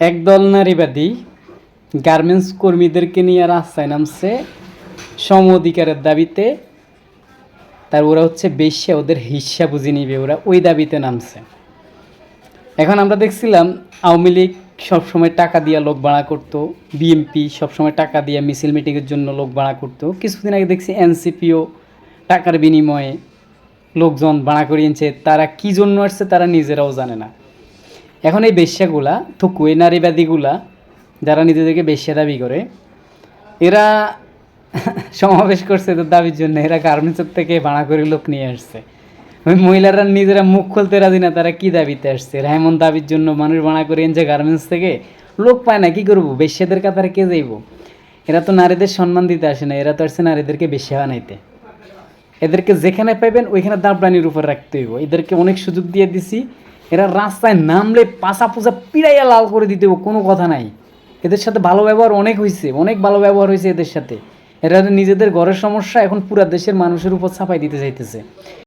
একদল নারীবাদী গার্মেন্টস কর্মীদেরকে নিয়ে রাস্তায় নামছে সম অধিকারের দাবিতে। তার ওরা হচ্ছে বেশ্যা, ওদের হিস্সা বুঝে নিবে, ওরা ওই দাবিতে নামছে। এখন আমরা দেখছিলাম আওয়ামী লীগ সবসময় টাকা দিয়ে লোক ভাড়া করতো বিএমপি সবসময় টাকা দিয়ে মিছিল মিটিংয়ের জন্য লোক ভাড়া করতো। কিছুদিন আগে দেখছি এনসিপিও টাকার বিনিময়ে লোকজন ভাড়া করিয়েছে তারা কি জন্য আসছে তারা নিজেরাও জানে না। এখন এই বেশ্যাগুলা, থুকু, এই নারীবাদীগুলা, যারা নিজেদেরকে বেশ্যা দাবি করে, এরা সমাবেশ করছে এদের দাবির জন্য। এরা গার্মেন্টসের থেকে ভাড়া করে লোক নিয়ে আসছে। ওই মহিলারা নিজেরা মুখ খুলতে রাজি না, তারা কি দাবিতে আসছে? এরা এমন দাবির জন্য মানুষ ভাড়া করে এনেছে গার্মেন্টস থেকে লোক পায় না, কি করব? বেশ্যাদের কাতারে কে যাইব? এরা তো নারীদের সম্মান দিতে আসে না, এরা তো আসছে নারীদেরকে বেশ্যা বানাইতে। এদেরকে যেখানে পাইবেন, ওইখানে দাবরানির উপর রাখতে হইব। এদেরকে অনেক সুযোগ দিয়ে দিছি এরা রাস্তায় নামলে পাশা পোসা পিড়াইয়া লাল করে দিতে কোনো কথা নাই। এদের সাথে ভালো ব্যবহার অনেক হয়েছে অনেক ভালো ব্যবহার হয়েছে এদের সাথে। এরা নিজেদের ঘরের সমস্যা এখন পুরা দেশের মানুষের উপর ছাপাই দিতে চাইতেছে।